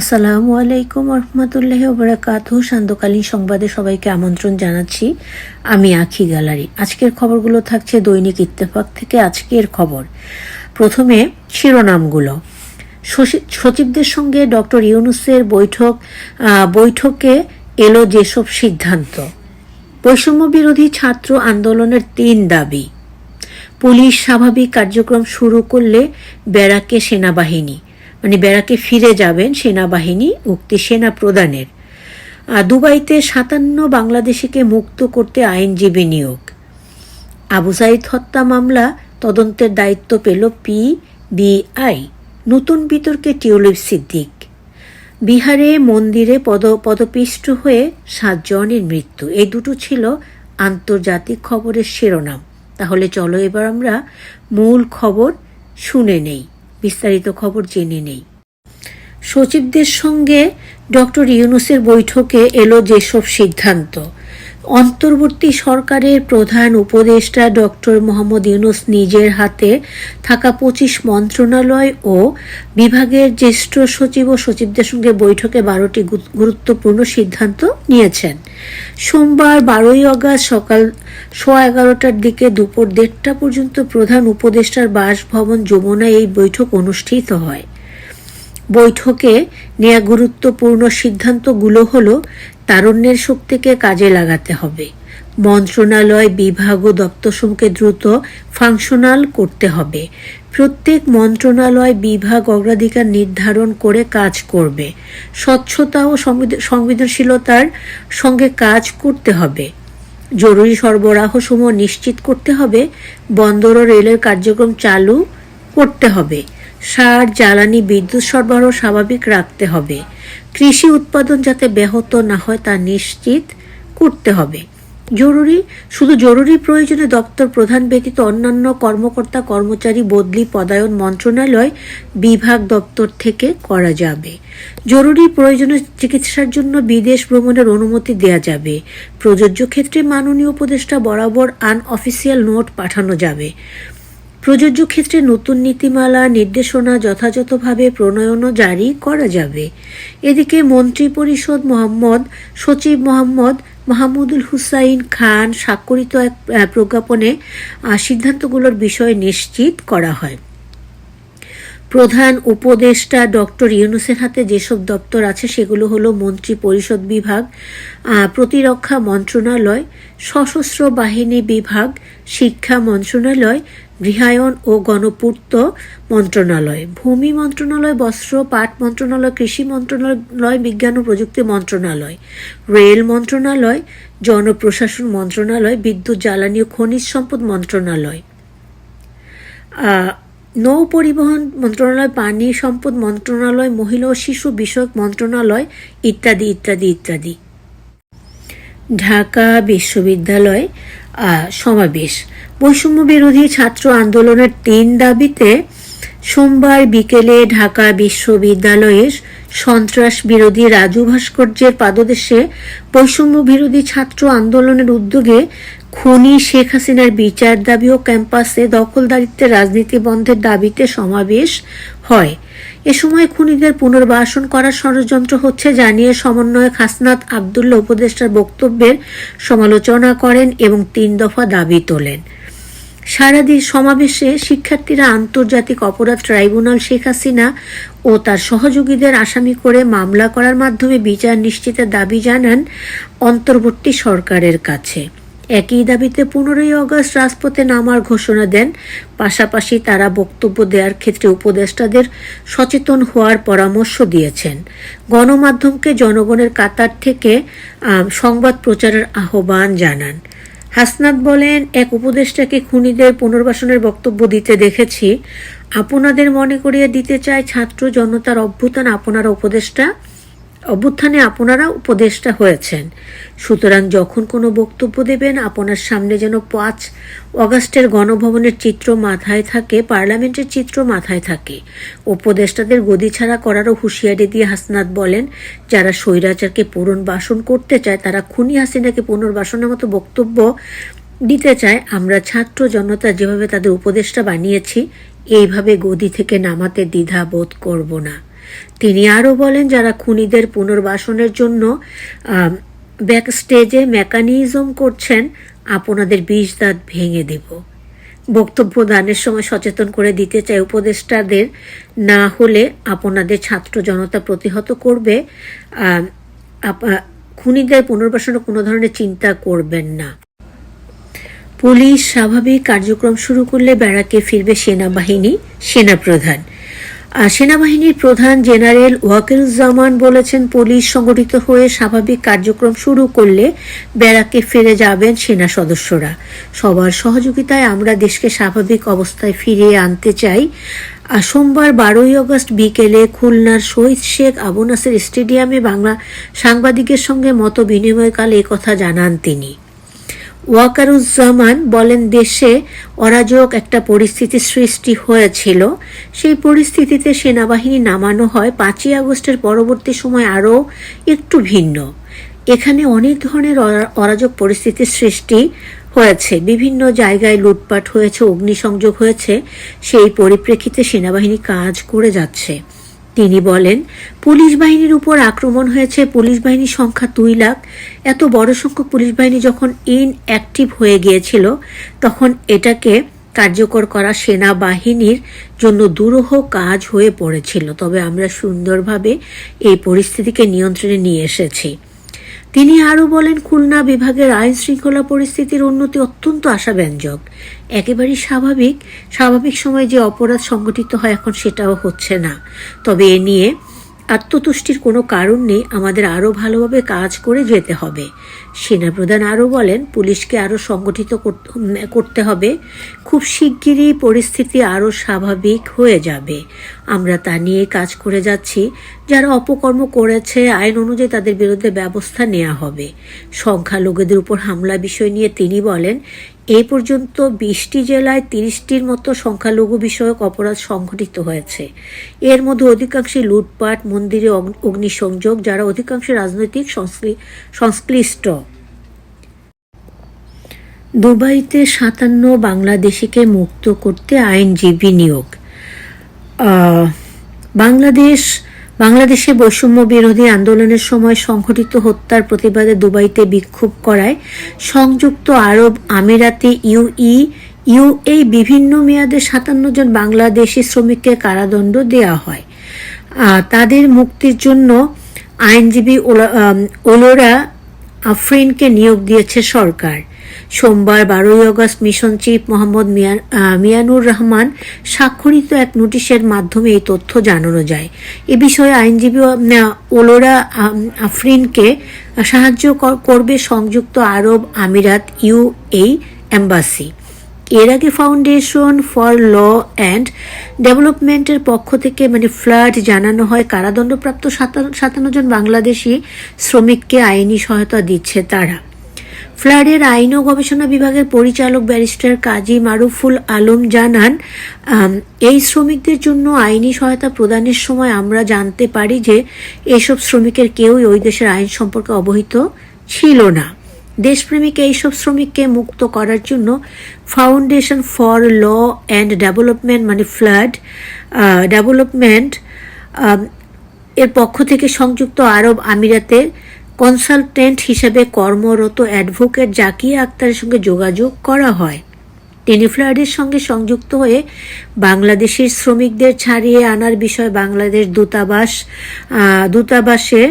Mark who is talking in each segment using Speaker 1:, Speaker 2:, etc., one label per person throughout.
Speaker 1: আসসালামু আলাইকুম রহমতুল্লাহ ওবরাকাতু সান্ধ্যকালীন সংবাদে সবাইকে আমন্ত্রণ জানাচ্ছি। আমি আখি গ্যালারি। আজকের খবরগুলো থাকছে দৈনিক ইত্তেফাক থেকে আজকের খবর। প্রথমে শিরোনামগুলো। সচিবদের সঙ্গে ডক্টর ইউনুসের বৈঠক বৈঠকে এলো যেসব সিদ্ধান্ত। বৈষম্য বিরোধী ছাত্র আন্দোলনের তিন দাবি। পুলিশ স্বাভাবিক কার্যক্রম শুরু করলে ব্যারাকে সেনাবাহিনী। মানে ব্যারাকে ফিরে যাবেন সেনাবাহিনী উক্তি সেনা প্রদানের দুবাইতে সাতান্ন বাংলাদেশিকে মুক্ত করতে আইনজীবী নিয়োগ। আবু সাইদ হত্যা মামলা, তদন্তের দায়িত্ব পেল পিবিআই নতুন বিতর্কে টিউলিপ সিদ্দিক। বিহারে মন্দিরে পদ, পদপিষ্ট হয়ে সাতজনের মৃত্যু। এই দুটো ছিল আন্তর্জাতিক খবরের শিরোনাম। তাহলে চলো এবার আমরা মূল খবর শুনে নেই। বিস্তারিত খবর জেনে নেই। সচিবদের সঙ্গে ডক্টর ইউনুসের বৈঠকে এলো যেসব সিদ্ধান্ত। অন্তর্বর্তী সরকারের প্রধান উপদেষ্টা ডক্টর মোহাম্মদ ইউনুস নিজের হাতে থাকা পঁচিশ মন্ত্রণালয় ও বিভাগের জ্যেষ্ঠ সচিব ও সচিবদের সঙ্গে বৈঠকে বারোটি গুরুত্বপূর্ণ সিদ্ধান্ত নিয়েছেন। সোমবার বারোই আগস্ট সকাল সোয়া এগারোটার দিকে দুপুর দেড়টা পর্যন্ত প্রধান উপদেষ্টার বাসভবন যমুনায় এই বৈঠক অনুষ্ঠিত হয়। বৈঠকে নেয়া গুরুত্বপূর্ণ সিদ্ধান্তগুলো হলো তারুণ্যের শক্তিকে কাজে লাগাতে হবে। মন্ত্রণালয়, বিভাগ ও দপ্তরসমূহকে দ্রুত ফাংশনাল করতে হবে। প্রত্যেক মন্ত্রণালয়, বিভাগ অগ্রাধিকার নির্ধারণ করে কাজ করবে। স্বচ্ছতা ও সংবেদনশীলতার সঙ্গে কাজ করতে হবে। জরুরি সরবরাহ সমূহ নিশ্চিত করতে হবে। বন্দর ও রেলের কার্যক্রম চালু করতে হবে। সার, জ্বালানি, বিদ্যুৎ সরবরাহ স্বাভাবিক রাখতে হবে। কৃষি উৎপাদন যাতে ব্যাহত না হয় তা নিশ্চিত করতে হবে। জরুরি, শুধু জরুরি প্রয়োজনে দপ্তর প্রধান ব্যতীত অন্যান্য কর্মকর্তা, কর্মচারী, বদলি পদায়ন মন্ত্রণালয়, বিভাগ দপ্তর থেকে করা যাবে। জরুরি প্রয়োজনে চিকিৎসার জন্য বিদেশ ভ্রমণের অনুমতি দেওয়া যাবে। প্রযোজ্য ক্ষেত্রে মাননীয় উপদেষ্টা বরাবর আনঅফিসিয়াল নোট পাঠানো যাবে। প্রযোজ্য ক্ষেত্রে নতুন নীতিমালা, নির্দেশনা যথাযথভাবে প্রণয়নও জারি করা যাবে। এদিকে মন্ত্রী পরিষদ মোহাম্মদ, সচিব মোহাম্মদ মাহমুদুল হুসাইন খান স্বাক্ষরিত এক প্রজ্ঞাপনে সিদ্ধান্তগুলোর বিষয় নিশ্চিত করা হয়। প্রধান উপদেষ্টা ডক্টর ইউনুসের হাতে যেসব দপ্তর আছে, সেগুলো হলো মন্ত্রী পরিষদ বিভাগ প্রতিরক্ষা মন্ত্রণালয়, সশস্ত্র বাহিনী বিভাগ, শিক্ষা মন্ত্রণালয়, গৃহায়ন ও গণপূর্ত মন্ত্রণালয়, ভূমি মন্ত্রণালয়, বস্ত্র, পাট মন্ত্রণালয়, কৃষি মন্ত্রণালয়, বিজ্ঞান ও প্রযুক্তি মন্ত্রণালয়, রেল মন্ত্রণালয়, জনপ্রশাসন মন্ত্রণালয়, বিদ্যুৎ, জ্বালানি ও খনিজ সম্পদ মন্ত্রণালয়। নৌ পরিবহন মন্ত্রণালয়, পানি সম্পদ মন্ত্রণালয়, মহিলা ও শিশু বিষয়ক মন্ত্রণালয় ইত্যাদি ইত্যাদি ইত্যাদি। ঢাকা বিশ্ববিদ্যালয় সমাবেশ। বৈষম্য বিরোধী ছাত্র আন্দোলনের তিন দাবিতে সোমবার বিকেলে ঢাকা বিশ্ববিদ্যালয়ের সন্ত্রাস বিরোধী রাজু ভাস্কর্যের পাদদেশে বৈষম্য বিরোধী ছাত্র আন্দোলনের উদ্যোগে খুনি শেখ হাসিনার বিচার দাবি ও ক্যাম্পাসে দখলদারিত্বের রাজনীতি বন্ধের দাবিতে সমাবেশ হয়। এ সময় খুনিদের পুনর্বাসন করার ষড়যন্ত্র হচ্ছে জানিয়ে সমন্বয়ক হাসনাত আবদুল্লাহ উপদেষ্টার বক্তব্যের সমালোচনা করেন এবং তিন দফা দাবি তোলেন। সারাদিন সমাবেশে শিক্ষার্থীরা আন্তর্জাতিক অপরাধ ট্রাইব্যুনাল শেখ হাসিনা ও তার সহযোগীদের আসামি করে মামলা করার মাধ্যমে বিচার নিশ্চিতের দাবি জানান অন্তর্বর্তী সরকারের কাছে। একই দাবিতে পনেরোই অগস্ট রাজপথে নামার ঘোষণা দেন। পাশাপাশি তারা বক্তব্য দেওয়ার ক্ষেত্রে উপদেষ্টাদের সচেতন হওয়ার পরামর্শ দিয়েছেন। গণমাধ্যমকে জনগণের কাতার থেকে সংবাদ প্রচারের আহ্বান জানান। হাসনাত বলেন, এক উপদেষ্টাকে খুনিদের পুনর্বাসনের বক্তব্য দিতে দেখেছি। আপনাদের মনে করিয়ে দিতে চায় ছাত্র জনতার অভ্যুত্থান আপনারা উপদেষ্টা, অভ্যুত্থানে আপনারা উপদেষ্টা হয়েছেন। সুতরাং যখন কোনো বক্তব্য দেবেন, আপনার সামনে যেন পাঁচ অগাস্টের গণভবনের চিত্র মাথায় থাকে, পার্লামেন্টের চিত্র মাথায় থাকে। উপদেষ্টাদের গদি ছাড়া করারও হুঁশিয়ারি দিয়ে হাসনাত বলেন, যারা স্বৈরাচারকে পুনর্বাসন করতে চায়, তারা খুনি হাসিনাকে পুনর্বাসনের মতো বক্তব্য দিতে চায়। আমরা ছাত্র জনতা যেভাবে তাদের উপদেষ্টা বানিয়েছি, এইভাবে গদি থেকে নামাতে দ্বিধা বোধ করব না। তিনি আরও বলেন, যারা খুনিদের পুনর্বাসনের জন্য ব্যাক স্টেজে মেকানিজম করছেন, আপনাদের বিষ দাঁত ভেঙে দেব। বক্তব্য দানের সময় সচেতন করে দিতে চাই উপদেষ্টাদের, না হলে আপনাদের ছাত্র জনতা প্রতিহত করবে খুনিদের পুনর্বাসনের কোনো ধরনের চিন্তা করবেন না। পুলিশ স্বাভাবিক কার্যক্রম শুরু করলে ব্যারাকে ফিরবে সেনাবাহিনী, সেনাপ্রধান। সেনাবাহিনীর প্রধান জেনারেল ওয়াকিলুজ্জামান বলেছেন, পুলিশ সংগঠিত হয়ে স্বাভাবিক কার্যক্রম শুরু করলে ব্যারাকে ফিরে যাবেন সেনা সদস্যরা। সবার সহযোগিতায় আমরা দেশকে স্বাভাবিক অবস্থায় ফিরিয়ে আনতে চাই। সোমবার বারোই আগস্ট বিকেলে খুলনার শহীদ শেখ আবু নাসের স্টেডিয়ামে বাংলা সাংবাদিকের সঙ্গে মত বিনিময়কালে কথা জানান তিনি। ওয়াকারুজ্জামান বলেন, দেশে অরাজক একটা পরিস্থিতি সৃষ্টি হয়েছিল। সেই পরিস্থিতিতে সেনাবাহিনী নামানো হয়। পাঁচই আগস্টের পরবর্তী সময় আরও একটু ভিন্ন। এখানে অনেক ধরনের অরাজক পরিস্থিতির সৃষ্টি হয়েছে। বিভিন্ন জায়গায় লুটপাট হয়েছে, অগ্নিসংযোগ হয়েছে। সেই পরিপ্রেক্ষিতে সেনাবাহিনী কাজ করে যাচ্ছে। তিনি বলেন, পুলিশ বাহিনীর উপর আক্রমণ হয়েছে, পুলিশ বাহিনীর সংখ্যা দুই লাখ। এত বড় সংখ্যক পুলিশ বাহিনী যখন ইনঅ্যাক্টিভ হয়ে গিয়েছিল, তখন এটাকে কার্যকর করা সেনাবাহিনীর জন্য দুরূহ কাজ হয়ে পড়েছিল। তবে আমরা সুন্দরভাবে এই পরিস্থিতিকে নিয়ন্ত্রণে নিয়ে এসেছি। তিনি আরও বলেন, খুলনা বিভাগের আইন শৃঙ্খলা পরিস্থিতির উন্নতি অত্যন্ত আশাব্যঞ্জক। একেবারেই স্বাভাবিক স্বাভাবিক সময়ে যে অপরাধ সংগঠিত হয় এখন সেটাও হচ্ছে না। তবে এ নিয়ে আত্মতুষ্টির কোনো কারণ নেই, আমাদের আরও ভালোভাবে কাজ করে যেতে হবে। সেনাপ্রধান আরও বলেন, পুলিশকে আরও সংগঠিত করতে- হবে। খুব শিগগিরই পরিস্থিতি আরও স্বাভাবিক হয়ে যাবে। আমরা তা নিয়ে কাজ করে যাচ্ছি। যারা অপকর্ম করেছে, আইন অনুযায়ী তাদের বিরুদ্ধে ব্যবস্থা নেওয়া হবে। সংখ্যালঘুদের উপর হামলা বিষয় নিয়ে তিনি বলেন এই পর্যন্ত বিশটি জেলায় তিরিশটির মতো সংখ্যালঘু বিষয়ক অপরাধ সংঘটিত হয়েছে। এর মধ্যে অধিকাংশই লুটপাট, মন্দিরে অগ্নিসংযোগ, যারা অধিকাংশ রাজনৈতিক সংশ্লি- সংশ্লিষ্ট। দুবাইতে সাতান্ন বাংলাদেশিকে মুক্ত করতে আইনজীবী নিয়োগ। বাংলাদেশ বাংলাদেশে বৈষম্য বিরোধী আন্দোলনের সময় সংঘটিত হত্যার প্রতিবাদে দুবাইতে বিক্ষোভ করায় সংযুক্ত আরব আমিরাতে ইউই, ইউএ বিভিন্ন মেয়াদে সাতান্ন জন বাংলাদেশি শ্রমিককে কারাদণ্ড দেওয়া হয়। তাদের মুক্তির জন্য আইনজীবী ওলা- ওলোরা আফরিনকে নিয়োগ দিয়েছে সরকার। সোমবার বারোই August mission chief Mohammad Mian Mianur Rahman স্বাক্ষরিত এক নোটিশের মাধ্যমে এই তথ্য জানানো যায়। এ বিষয়ে আইনজীবী ওলোরা আফরিনকে সাহায্য করবে সংযুক্ত আরব আমিরাত ইউএই এম্বাসি। এর আগে ফাউন্ডেশন ফর ল অ্যান্ড ডেভেলপমেন্টের পক্ষ থেকে মানে ফ্লাড জানানো হয়, কারাদণ্ডপ্রাপ্ত সাতান্ন জন বাংলাদেশি শ্রমিককে আইনি সহায়তা দিচ্ছে তারা। ফ্লাডের আইন ও গবেষণা বিভাগের পরিচালক ব্যারিস্টার কাজী মারুফুল আলম জানান এই শ্রমিকদের জন্য আইনি সহায়তা প্রদানের সময় আমরা জানতে পারি যে এসব শ্রমিকের কেউই ওই দেশের আইন সম্পর্কে অবহিত ছিল না। দেশপ্রেমিক এইসব শ্রমিককে মুক্ত করার জন্য foundation for law and development মানে ফ্লাড ডেভেলপমেন্ট এর পক্ষ থেকে সংযুক্ত আরব আমিরাতের কনসালটেন্ট হিসেবে কর্মরত অ্যাডভোকেট জাকিয়া আক্তারের সঙ্গে যোগাযোগ করা হয়। তিনি ফ্লাডের সঙ্গে সংযুক্ত হয়ে বাংলাদেশের শ্রমিকদের ছাড়িয়ে আনার বিষয়ে বাংলাদেশ দূতাবাস দূতাবাসে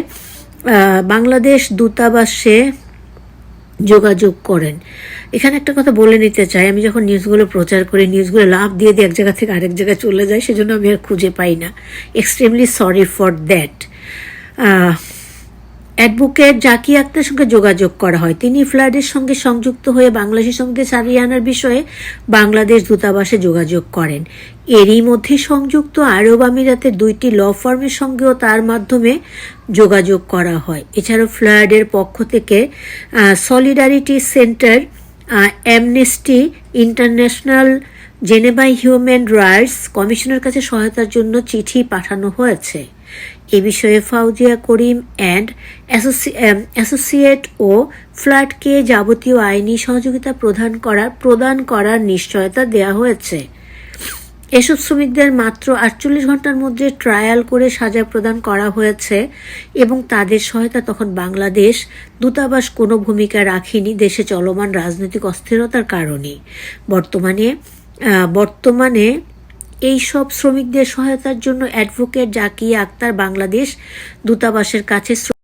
Speaker 1: বাংলাদেশ দূতাবাসে যোগাযোগ করেন। এখানে একটা কথা বলে নিতে চাই। আমি যখন নিউজগুলো প্রচার করি, নিউজগুলো লাভ দিয়ে দিয়ে এক জায়গা থেকে আরেক জায়গায় চলে যায়, সেজন্য আমি আর খুঁজে পাই না। Extremely sorry for that advocate Zaki Akhtar সঙ্গে যোগাযোগ করা হয়। তিনি ফ্লাডের সঙ্গে সংযুক্ত হয়ে বাংলাদেশের সঙ্গে সারিয়ে আনার বিষয়ে বাংলাদেশ দূতাবাসে যোগাযোগ করেন। এরই মধ্যে সংযুক্ত আরব আমিরাতের দুইটি ল ফার্মের সঙ্গেও তার মাধ্যমে যোগাযোগ করা হয়। এছাড়াও ফ্লাডের পক্ষ থেকে solidarity centre Amnesty International Geneva human rights কমিশনের কাছে সহায়তার জন্য চিঠি পাঠানো হয়েছে। এ বিষয়ে ফাউজিয়া করিম অ্যান্ড অ্যাসোসিয়েট ও ফ্ল্যাটকে যাবতীয় আইনি সহযোগিতা প্রদান করার প্রদান করার নিশ্চয়তা দেওয়া হয়েছে। এসব শ্রমিকদের মাত্র আটচল্লিশ ঘণ্টার মধ্যে ট্রায়াল করে সাজা প্রদান করা হয়েছে এবং তাদের সহায়তা তখন বাংলাদেশ দূতাবাস কোনো ভূমিকা রাখেনি দেশে চলমান রাজনৈতিক অস্থিরতার কারণে। বর্তমানে বর্তমানে এই সব শ্রমিকদের সহায়তার জন্য অ্যাডভোকেট জাকিয়া আক্তার বাংলাদেশ দূতাবাসের কাছে শ্র-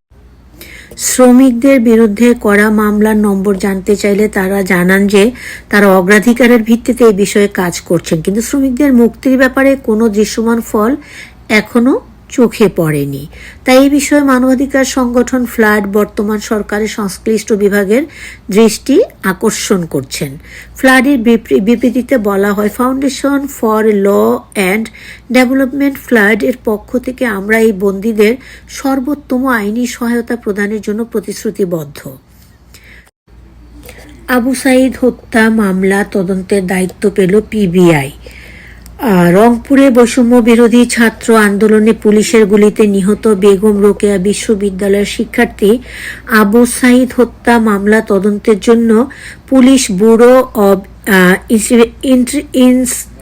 Speaker 1: শ্রমিকদের বিরুদ্ধে করা মামলার নম্বর জানতে চাইলে তারা জানান যে তারা অগ্রাধিকারের ভিত্তিতে এই বিষয়ে কাজ করছেন। কিন্তু শ্রমিকদের মুক্তির ব্যাপারে কোনো দৃশ্যমান ফল এখনও চোখে পড়েনি। তাই এই বিষয়ে মানবাধিকার সংগঠন ফ্লাড বর্তমান সরকারের সংশ্লিষ্ট বিভাগের দৃষ্টি আকর্ষণ করছেন। ফ্লাডের বিবৃ- বিবৃতিতে বলা হয়, foundation for law and development FLAD এর পক্ষ থেকে আমরা এই বন্দীদের সর্বোত্তম আইনি সহায়তা প্রদানের জন্য প্রতিশ্রুতিবদ্ধ। আবু সাইদ হত্যা মামলা তদন্তের দায়িত্ব পেল পিবিআই রংপুরে বৈষম্য বিরোধী ছাত্র আন্দোলনে পুলিশের গুলিতে নিহত বেগম রোকেয়া বিশ্ববিদ্যালয়ের শিক্ষার্থী আবু সাইদ হত্যা মামলা তদন্তের জন্য পুলিশ ব্যুরো অব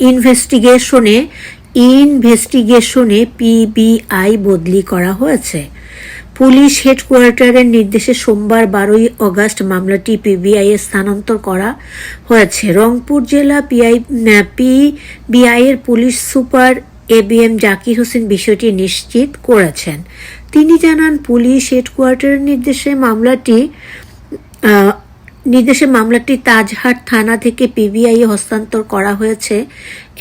Speaker 1: ইনভেস্টিগেশনে ইনভেস্টিগেশনে পিবিআই বদলি করা হয়েছে। পুলিশ হেডকোয়ার্টারের নির্দেশে সোমবার বারোই অগাস্ট মামলাটি পিবিআই স্থানান্তর করা হয়েছে। রংপুর জেলা পিআই পিবিআই এর police super ABM Zakir Hossain বিষয়টি নিশ্চিত করেছেন। তিনি জানান, পুলিশ হেডকোয়ার্টারের নির্দেশে মামলাটি নির্দেশে মামলাটি তাজহাট থানা থেকে পিবিআই হস্তান্তর করা হয়েছে।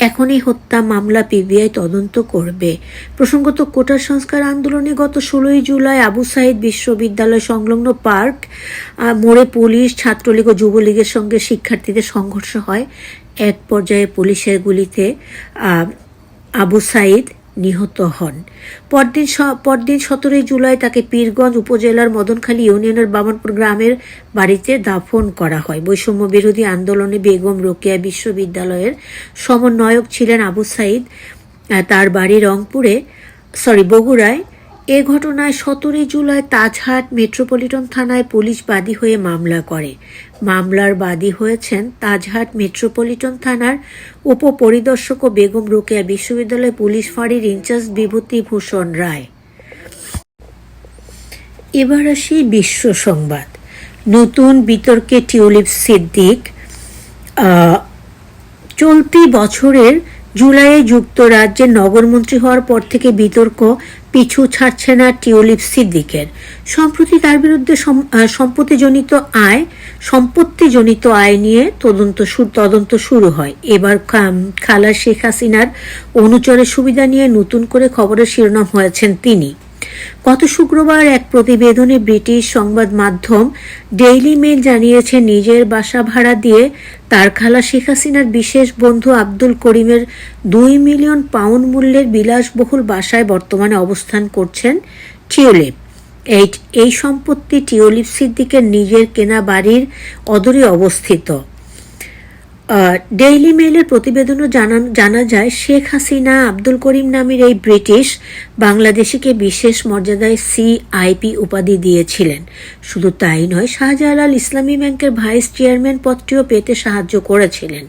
Speaker 1: এখনই হত্যা মামলা পিবিআই তদন্ত করবে। প্রসঙ্গত, কোটা সংস্কার আন্দোলনে গত ষোলোই জুলাই আবু সাইদ বিশ্ববিদ্যালয় সংলগ্ন পার্ক মোড়ে পুলিশ, ছাত্রলীগ ও যুবলীগের সঙ্গে শিক্ষার্থীদের সংঘর্ষ হয়। এক পর্যায়ে পুলিশের গুলিতে আবু সাইদ নিহত হন। পরদিন পরদিন সতেরোই জুলাই তাকে পীরগঞ্জ উপজেলার মদনখালী ইউনিয়নের বামনপুর গ্রামের বাড়িতে দাফন করা হয়। বৈষম্য বিরোধী আন্দোলনে বেগম রোকেয়া বিশ্ববিদ্যালয়ের সমন্বয়ক ছিলেন আবু সাইদ। তার বাড়ি রংপুরে সরি বগুড়ায় এ ঘটনায় সতেরোই জুলাই তাজহাট মেট্রোপলিটন থানায় পুলিশ বাদী হয়ে মামলা করে। মামলার বাদী হয়েছেন তাজহাট মেট্রোপলিটন থানার উপপরিদর্শক ও বেগম রোকেয়া বিশ্ববিদ্যালয় পুলিশ ফাঁড়ির ইনচার্জ বিভূতি ভূষণ রায়। এবার আসি বিশ্ব সংবাদ। নতুন বিতর্কে টিউলিপ সিদ্দিক চলতি বছরের জুলাইয়ে যুক্তরাজ্যের নগরমন্ত্রী হওয়ার পর থেকে বিতর্ক পিছু ছাড়ছে না টিওলিপ সিদ্দিকের। সম্প্রতি তার বিরুদ্ধে সম- সম্পত্তিজনিত আয় সম্পত্তিজনিত আয় নিয়ে তদন্ত তদন্ত শুরু হয়। এবার খালা শেখ হাসিনার অনুচরের সুবিধা নিয়ে নতুন করে খবরের শিরোনাম হয়েছেন তিনি। গত শুক্রবার এক প্রতিবেদনে ব্রিটিশ সংবাদ মাধ্যম ডেইলি মেল জানিয়েছে, নিজের বাসা ভাড়া দিয়ে তার খালা শেখ হাসিনার বিশেষ বন্ধু আব্দুল করিমের দুই মিলিয়ন পাউন্ড মূল্যের বিলাসবহুল বাসায় বর্তমানে অবস্থান করছেন টিউলিপ। এই সম্পত্তি টিউলিপ সিদ্দিকের নিজের কেনা বাড়ির অদূরে অবস্থিত। ডেইলি মেইলের প্রতিবেদনও জানান, জানা যায় শেখ হাসিনা আব্দুল করিম নামের এই ব্রিটিশ বাংলাদেশিকে বিশেষ মর্যাদায় সিআইপি উপাধি দিয়েছিলেন। শুধু তাই নয়, শাহজালাল ইসলামী ব্যাংকের ভাইস চেয়ারম্যান পদটিও পেতে সাহায্য করেছিলেন।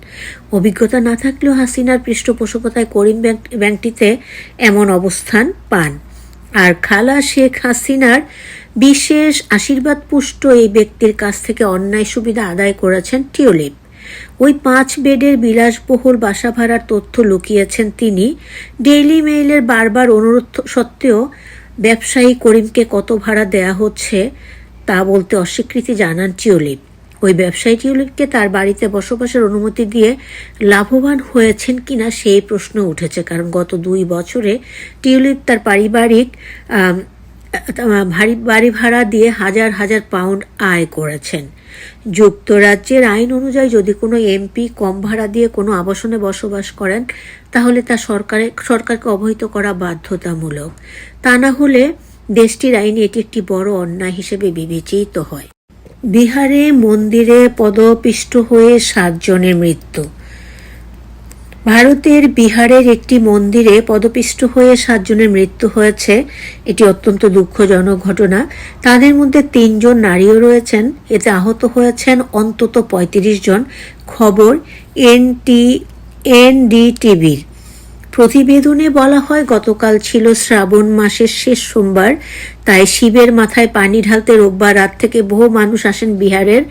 Speaker 1: অভিজ্ঞতা না থাকলেও হাসিনার পৃষ্ঠপোষকতায় করিম ব্যাংক, ব্যাংকটিতে এমন অবস্থান পান। আর খালা শেখ হাসিনার বিশেষ আশীর্বাদ পুষ্ট এই ব্যক্তির কাছ থেকে অন্যায় সুবিধা আদায় করেছেন টিউলিপ। ওই পাঁচ বেডের বিলাসবহুল বাসা ভাড়ার তথ্য লুকিয়েছেন তিনি। ডেইলি মেইলের বারবার অনুরোধ সত্ত্বেও ব্যবসায়ী করিমকে কত ভাড়া দেয়া হচ্ছে তা বলতে অস্বীকৃতি জানান টিউলিপ। ওই ব্যবসায়ী টিউলিপকে তার বাড়িতে বসবাসের অনুমতি দিয়ে লাভবান হয়েছেন কিনা সেই প্রশ্ন উঠেছে, কারণ গত দুই বছরে টিউলিপ তার পারিবারিক ভারী বাড়ি ভাড়া দিয়ে হাজার হাজার পাউন্ড আয় করেছেন। যুক্তরাজ্যের আইন অনুযায়ী যদি কোনো এমপি কম ভাড়া দিয়ে কোনো আবাসনে বসবাস করেন, তাহলে তা সরকারে, সরকারকে অবহিত করা বাধ্যতামূলক। তা না হলে দেশটির আইনে এটি একটি বড় অন্যায় হিসেবে বিবেচিত হয়। বিহারে মন্দিরে পদপিষ্ট হয়ে সাতজনের মৃত্যু। ভারতের বিহারের একটি মন্দিরে পদপিষ্ট হয়ে সাতজনের মৃত্যু হয়েছে। এটি অত্যন্ত দুঃখজনক ঘটনা। তাদের মধ্যে তিনজন নারীও রয়েছেন। এতে আহত হয়েছেন অন্তত পঁয়ত্রিশ জন। খবর এনটি, এনডিটিভির। প্রতিবেদনে বলা হয়, গতকাল ছিল শ্রাবণ মাসের শেষ সোমবার। তাই শিবের মাথায় পানি ঢালতে রোববার রাত থেকে বহু মানুষ আসেন বিহারের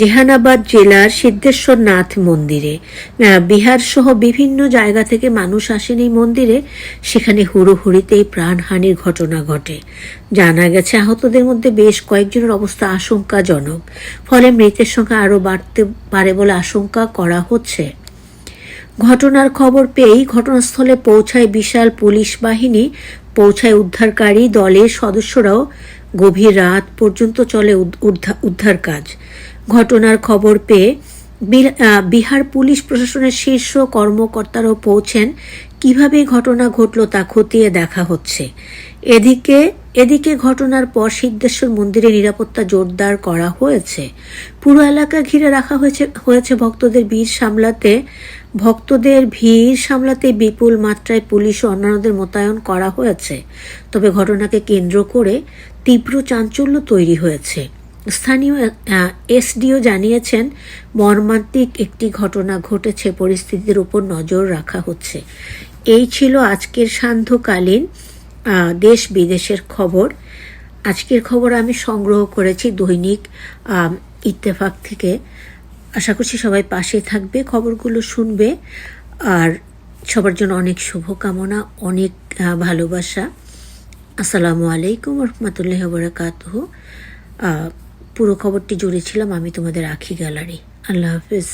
Speaker 1: জেহানাবাদ জেলার সিদ্ধেশ্বর নাথ মন্দিরে বিহার সহ বিভিন্ন জায়গা থেকে মানুষ আসেন এই মন্দিরে। সেখানে হুড়োহুড়িতেই প্রাণহানির ঘটনা ঘটে। জানা গেছে, আহতদের মধ্যে বেশ কয়েকজনের অবস্থা আশঙ্কাজনক। ফলে মৃতের সংখ্যা আরও বাড়তে পারে বলে আশঙ্কা করা হচ্ছে। ঘটনার খবর পেয়েই ঘটনাস্থলে পৌঁছায় বিশাল পুলিশ বাহিনী। পৌঁছায় উদ্ধারকারী দলের সদস্যরাও। গভীর রাত পর্যন্ত চলে উদ- উদ্ধা- উদ্ধার কাজ। ঘটনার খবর পেয়ে বিহার পুলিশ প্রশাসনের শীর্ষ কর্মকর্তারাও পৌঁছেন। কীভাবে ঘটনা ঘটল তা খতিয়ে দেখা হচ্ছে। এদিকে এদিকে ঘটনার পর সিদ্ধেশ্বর মন্দিরে নিরাপত্তা জোরদার করা হয়েছে। পুরো এলাকা ঘিরে রাখা হয়েছে হয়েছে ভক্তদের ভিড় সামলাতে। ভক্তদের ভিড় সামলাতে বিপুল মাত্রায় পুলিশ ও অন্যান্যদের মোতায়েন করা হয়েছে। তবে ঘটনাকে কেন্দ্র করে তীব্র চাঞ্চল্য তৈরি হয়েছে। স্থানীয় এসডিও জানিয়েছেন, মর্মান্তিক একটি ঘটনা ঘটেছে, পরিস্থিতির উপর নজর রাখা হচ্ছে। এই ছিল আজকের সান্ধ্যকালীন দেশ বিদেশের খবর। আজকের খবর আমি সংগ্রহ করেছি দৈনিক ইত্তেফাক থেকে। আশা করছি সবাই পাশে থাকবে, খবরগুলো শুনবে। আর সবার জন্য অনেক শুভকামনা, অনেক ভালোবাসা। আসসালামু আলাইকুম রহমতুল্লাহ বরাকাত পুরো খবরটি জুড়েছিলাম আমি তোমাদের আখি গ্যালারি। আল্লাহ হাফিজ।